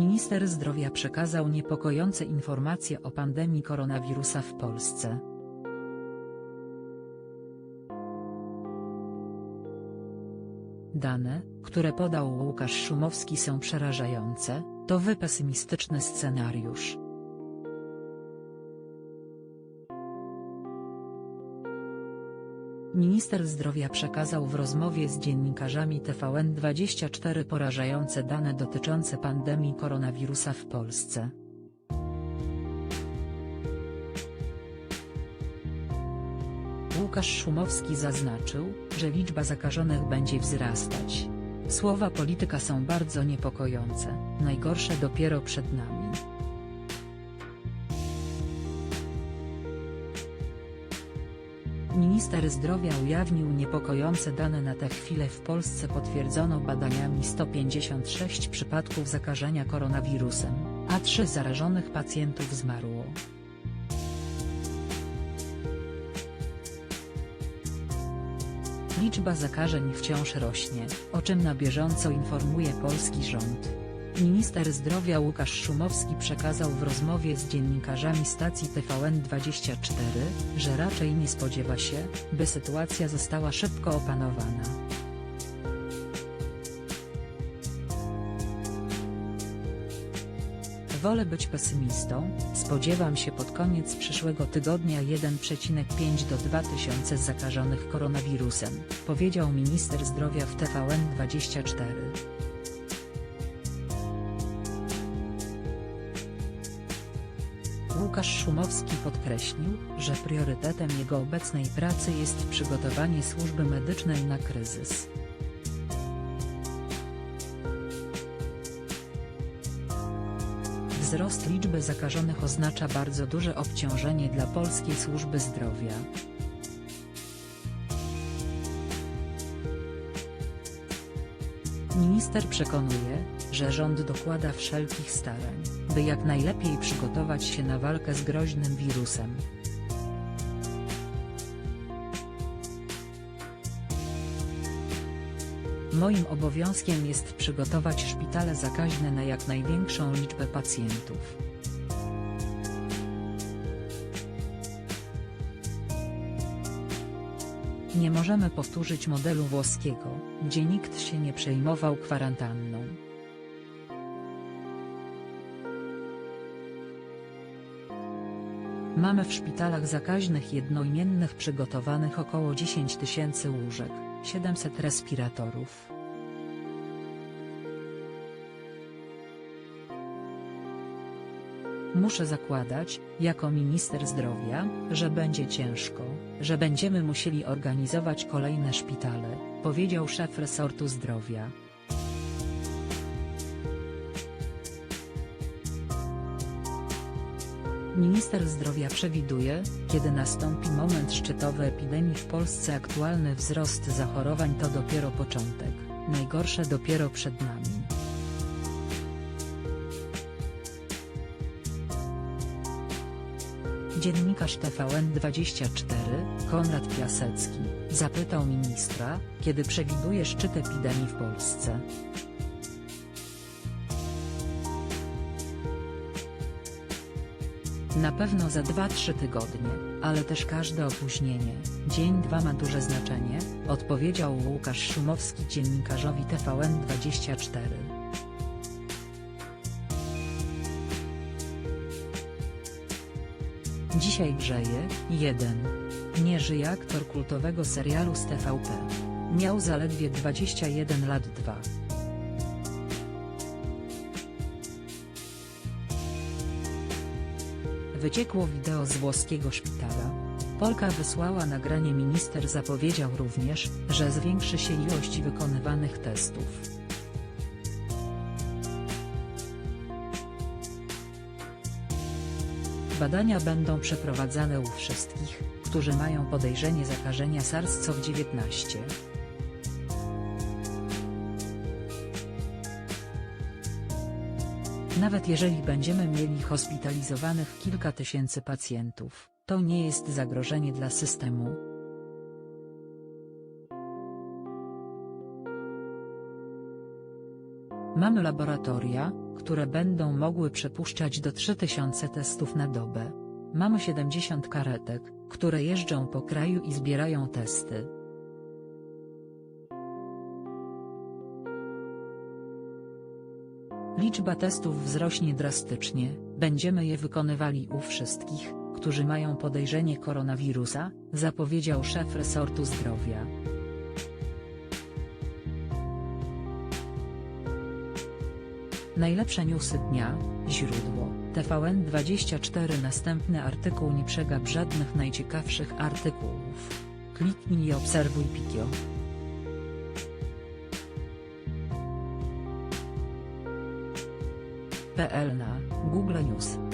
Minister zdrowia przekazał niepokojące informacje o pandemii koronawirusa w Polsce. Dane, które podał Łukasz Szumowski są przerażające, to wy pesymistyczny scenariusz. Minister zdrowia przekazał w rozmowie z dziennikarzami TVN24 porażające dane dotyczące pandemii koronawirusa w Polsce. Łukasz Szumowski zaznaczył, że liczba zakażonych będzie wzrastać. Słowa polityka są bardzo niepokojące, najgorsze dopiero przed nami. Minister zdrowia ujawnił niepokojące dane na tę chwilę w Polsce potwierdzono badaniami 156 przypadków zakażenia koronawirusem, a 3 zarażonych pacjentów zmarło. Liczba zakażeń wciąż rośnie, o czym na bieżąco informuje polski rząd. Minister zdrowia Łukasz Szumowski przekazał w rozmowie z dziennikarzami stacji TVN24, że raczej nie spodziewa się, by sytuacja została szybko opanowana. Wolę być pesymistą, spodziewam się pod koniec przyszłego tygodnia 1,5 do 2 tysiące zakażonych koronawirusem, powiedział minister zdrowia w TVN24. Łukasz Szumowski podkreślił, że priorytetem jego obecnej pracy jest przygotowanie służby medycznej na kryzys. Wzrost liczby zakażonych oznacza bardzo duże obciążenie dla polskiej służby zdrowia. Minister przekonuje, że rząd dokłada wszelkich starań, by jak najlepiej przygotować się na walkę z groźnym wirusem. Moim obowiązkiem jest przygotować szpitale zakaźne na jak największą liczbę pacjentów. Nie możemy powtórzyć modelu włoskiego, gdzie nikt się nie przejmował kwarantanną. Mamy w szpitalach zakaźnych jednoimiennych przygotowanych około 10 tysięcy łóżek, 700 respiratorów. Muszę zakładać, jako minister zdrowia, że będzie ciężko, że będziemy musieli organizować kolejne szpitale, powiedział szef resortu zdrowia. Minister zdrowia przewiduje, kiedy nastąpi moment szczytowy epidemii w Polsce aktualny wzrost zachorowań to dopiero początek, najgorsze dopiero przed nami. Dziennikarz TVN24, Konrad Piasecki, zapytał ministra, kiedy przewiduje szczyt epidemii w Polsce. Na pewno za 2-3 tygodnie, ale też każde opóźnienie, dzień dwa ma duże znaczenie, odpowiedział Łukasz Szumowski dziennikarzowi TVN24. Dzisiaj grzeje, 1. Nie żyje aktor kultowego serialu z TVP. Miał zaledwie 21 lat 2. Wyciekło wideo z włoskiego szpitala. Polka wysłała nagranie minister zapowiedział również, że zwiększy się ilość wykonywanych testów. Badania będą przeprowadzane u wszystkich, którzy mają podejrzenie zakażenia SARS-CoV-19. Nawet jeżeli będziemy mieli hospitalizowanych kilka tysięcy pacjentów, to nie jest zagrożenie dla systemu. Mamy laboratoria, które będą mogły przepuszczać do 3000 testów na dobę. Mamy 70 karetek, które jeżdżą po kraju i zbierają testy. Liczba testów wzrośnie drastycznie, będziemy je wykonywali u wszystkich, którzy mają podejrzenie koronawirusa, zapowiedział szef resortu zdrowia. Najlepsze newsy dnia, źródło, TVN24 Następny artykuł nie przegap żadnych najciekawszych artykułów. Kliknij i obserwuj Pikio. PL na Google News